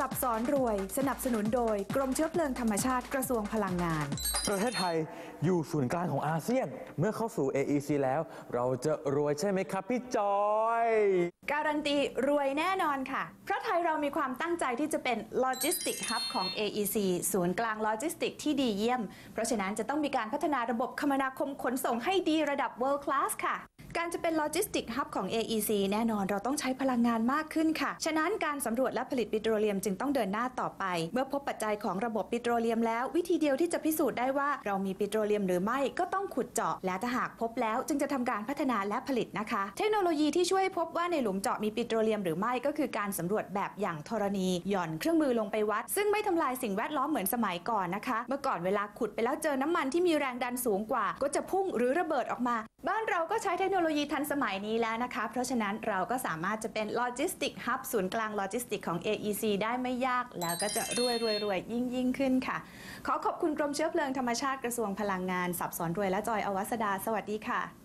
สับสอนรวย สนับสนุนโดย กรมเชื้อเพลิงธรรมชาติกระทรวงพลังงาน ประเทศไทยอยู่ศูนย์กลางของอาเซียน เมื่อเข้าสู่ AEC แล้ว เราจะรวยใช่ไหมครับพี่จอย การันตีรวยแน่นอนค่ะ เพราะไทยเรามีความตั้งใจที่จะเป็น Logistic Hub ของ AEC ศูนย์กลางโลจิสติกที่ดีเยี่ยม เพราะฉะนั้นจะต้องมีการพัฒนาระบบคมนาคมขนส่งให้ดีระดับ World Class ค่ะ การจะเป็น Logistic Hub ของ AEC แน่นอนเราต้องใช้พลังงานมากขึ้นค่ะ ฉะนั้นการสำรวจและผลิตปิโตรเลียมจึงต้องเดินหน้าต่อไป เมื่อพบปัจจัยของระบบปิโตรเลียมแล้ว วิธีเดียวที่จะพิสูจน์ได้ว่าเรามีปิโตรเลียมหรือไม่ก็ต้องขุดเจาะ และถ้าหากพบแล้วจึงจะทำการพัฒนาและผลิตนะคะ เทคโนโลยีที่ช่วยพบว่าในหลุมเจาะมีปิโตรเลียมหรือไม่ก็คือการสำรวจแบบอย่างธรณี หย่อนเครื่องมือลงไปวัด ซึ่งไม่ทำลายสิ่งแวดล้อมเหมือนสมัยก่อนนะคะ เมื่อก่อนเวลาขุดไปแล้วเจอน้ำมันที่มีแรงดันสูงกว่า ก็จะพุ่งหรือระเบิดออกมา บ้านเราก็ใช้เทคโนโลยีทันสมัยนี้แล้วนะคะ เพราะฉะนั้นเราก็สามารถจะเป็นโลจิสติกฮับศูนย์กลางโลจิสติกของ AEC ได้ไม่ยากแล้วก็จะรวยรวยรวยยิ่งยิ่งขึ้นค่ะ ขอขอบคุณกรมเชื้อเพลิงธรรมชาติกระทรวงพลังงาน สับสอนรวยและจอยอวัสดา สวัสดีค่ะ